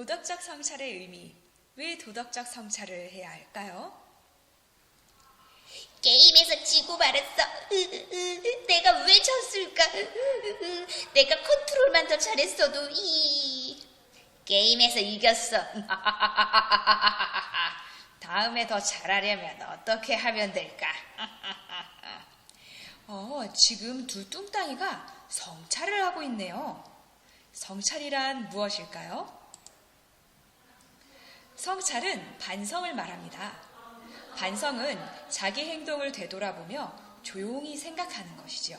도덕적 성찰의 의미, 왜 도덕적 성찰을 해야 할까요? 게임에서 지고 말았어. 내가 왜 졌을까? 내가 컨트롤만 더 잘했어도 이 게임에서 이겼어. 다음에 더 잘하려면 어떻게 하면 될까? 어, 지금 두 뚱땅이가 성찰을 하고 있네요. 성찰이란 무엇일까요? 성찰은 반성을 말합니다. 반성은 자기 행동을 되돌아보며 조용히 생각하는 것이지요.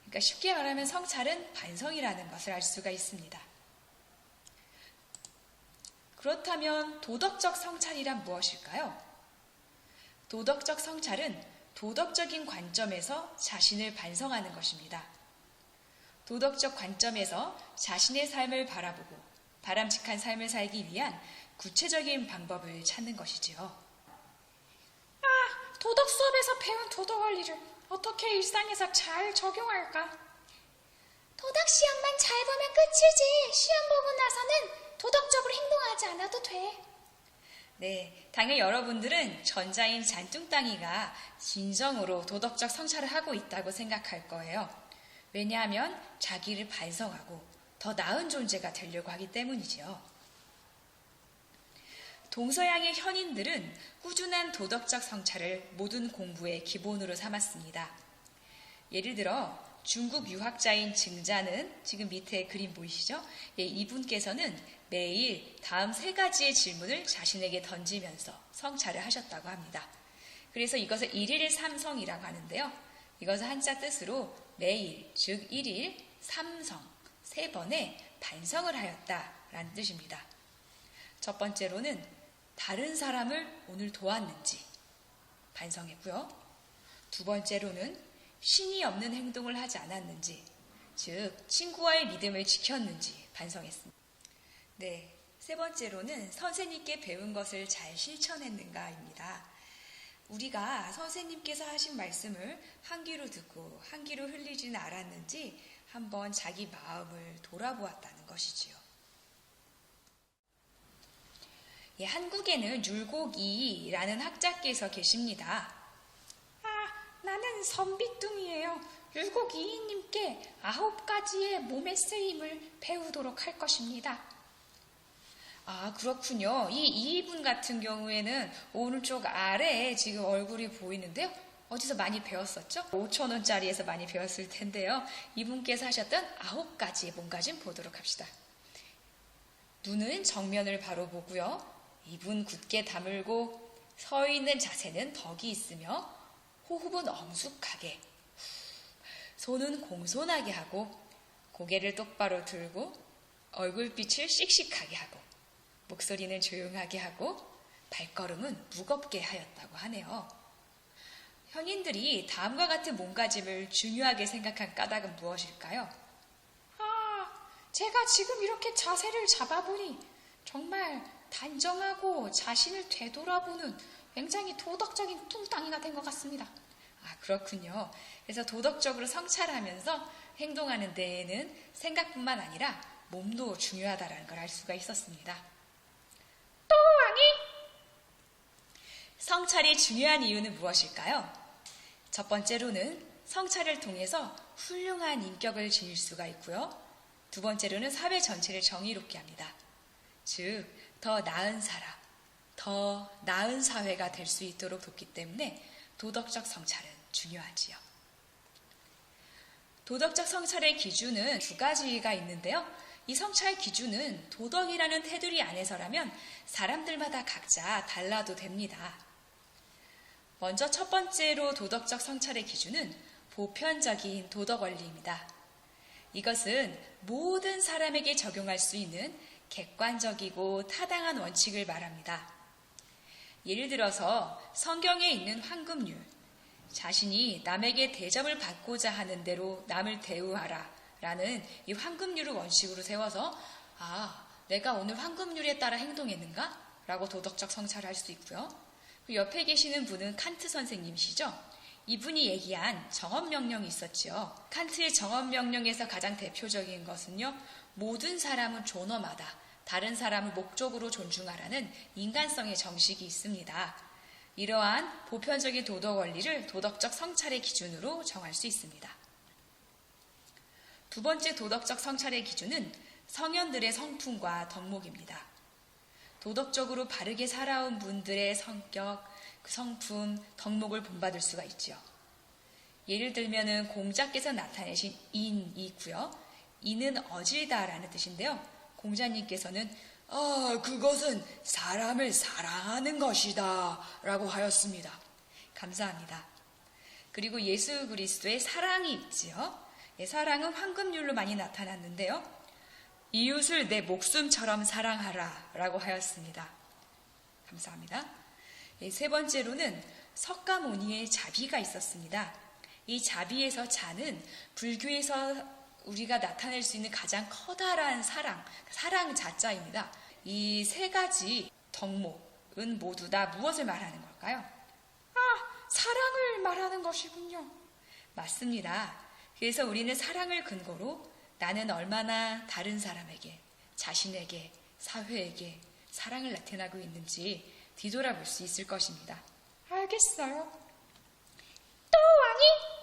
그러니까 쉽게 말하면 성찰은 반성이라는 것을 알 수가 있습니다. 그렇다면 도덕적 성찰이란 무엇일까요? 도덕적 성찰은 도덕적인 관점에서 자신을 반성하는 것입니다. 도덕적 관점에서 자신의 삶을 바라보고 바람직한 삶을 살기 위한 구체적인 방법을 찾는 것이지요. 아, 도덕 수업에서 배운 도덕 원리를 어떻게 일상에서 잘 적용할까? 도덕 시험만 잘 보면 끝이지. 시험 보고 나서는 도덕적으로 행동하지 않아도 돼. 네, 당연히 여러분들은 전자인 잔뚱땅이가 진정으로 도덕적 성찰을 하고 있다고 생각할 거예요. 왜냐하면 자기를 반성하고 더 나은 존재가 되려고 하기 때문이지요. 동서양의 현인들은 꾸준한 도덕적 성찰을 모든 공부의 기본으로 삼았습니다. 예를 들어 중국 유학자인 증자는 지금 밑에 그림 보이시죠? 예, 이분께서는 매일 다음 세 가지의 질문을 자신에게 던지면서 성찰을 하셨다고 합니다. 그래서 이것을 일일 삼성이라고 하는데요. 이것을 한자 뜻으로 매일, 즉 일일, 삼성, 세 번의 반성을 하였다라는 뜻입니다. 첫 번째로는 다른 사람을 오늘 도왔는지 반성했고요. 두 번째로는 신이 없는 행동을 하지 않았는지, 즉 친구와의 믿음을 지켰는지 반성했습니다. 네, 세 번째로는 선생님께 배운 것을 잘 실천했는가입니다. 우리가 선생님께서 하신 말씀을 한 귀로 듣고 한 귀로 흘리지는 않았는지 한번 자기 마음을 돌아보았다는 것이지요. 예, 한국에는 율곡이라는 학자께서 계십니다. 아, 나는 선비뚱이에요. 율곡이님께 아홉 가지의 몸의 쓰임을 배우도록 할 것입니다. 아, 그렇군요. 이 이분 같은 경우에는 오른쪽 아래에 지금 얼굴이 보이는데요. 어디서 많이 배웠었죠? 5천원짜리에서 많이 배웠을 텐데요. 이분께서 하셨던 아홉 가지의 몸가짐 보도록 합시다. 눈은 정면을 바로 보고요. 입은 굳게 다물고 서 있는 자세는 덕이 있으며 호흡은 엄숙하게 손은 공손하게 하고 고개를 똑바로 들고 얼굴빛을 씩씩하게 하고 목소리는 조용하게 하고 발걸음은 무겁게 하였다고 하네요. 현인들이 다음과 같은 몸가짐을 중요하게 생각한 까닭은 무엇일까요? 아, 제가 지금 이렇게 자세를 잡아보니 정말 단정하고 자신을 되돌아보는 굉장히 도덕적인 뚱땅이가 된 것 같습니다. 아, 그렇군요. 그래서 도덕적으로 성찰하면서 행동하는 데에는 생각뿐만 아니라 몸도 중요하다는 걸 알 수가 있었습니다. 또 아니? 성찰이 중요한 이유는 무엇일까요? 첫 번째로는 성찰을 통해서 훌륭한 인격을 지닐 수가 있고요. 두 번째로는 사회 전체를 정의롭게 합니다. 즉, 더 나은 사람, 더 나은 사회가 될 수 있도록 돕기 때문에 도덕적 성찰은 중요하지요. 도덕적 성찰의 기준은 두 가지가 있는데요. 이 성찰 기준은 도덕이라는 테두리 안에서라면 사람들마다 각자 달라도 됩니다. 먼저 첫 번째로 도덕적 성찰의 기준은 보편적인 도덕 원리입니다. 이것은 모든 사람에게 적용할 수 있는 객관적이고 타당한 원칙을 말합니다. 예를 들어서 성경에 있는 황금률, 자신이 남에게 대접을 받고자 하는 대로 남을 대우하라 라는 이 황금률을 원칙으로 세워서 아, 내가 오늘 황금률에 따라 행동했는가? 라고 도덕적 성찰을 할 수 있고요. 그 옆에 계시는 분은 칸트 선생님이시죠? 이분이 얘기한 정업명령이 있었지요. 칸트의 정업명령에서 가장 대표적인 것은요, 모든 사람은 존엄하다. 다른 사람을 목적으로 존중하라는 인간성의 정식이 있습니다. 이러한 보편적인 도덕 원리를 도덕적 성찰의 기준으로 정할 수 있습니다. 두 번째 도덕적 성찰의 기준은 성현들의 성품과 덕목입니다. 도덕적으로 바르게 살아온 분들의 성격, 그 성품, 덕목을 본받을 수가 있죠. 예를 들면은 공자께서 나타내신 인이고요. 인은 어질다라는 뜻인데요. 공자님께서는 아, 그것은 사람을 사랑하는 것이다 라고 하였습니다. 감사합니다. 그리고 예수 그리스도의 사랑이 있지요. 예, 사랑은 황금률로 많이 나타났는데요. 이웃을 내 목숨처럼 사랑하라 라고 하였습니다. 감사합니다. 예, 세 번째로는 석가모니의 자비가 있었습니다. 이 자비에서 자는 불교에서 우리가 나타낼 수 있는 가장 커다란 사랑, 사랑 자자입니다. 이 세 가지 덕목은 모두 다 무엇을 말하는 걸까요? 아, 사랑을 말하는 것이군요. 맞습니다. 그래서 우리는 사랑을 근거로 나는 얼마나 다른 사람에게, 자신에게, 사회에게 사랑을 나타나고 있는지 뒤돌아볼 수 있을 것입니다. 알겠어요. 또 왕이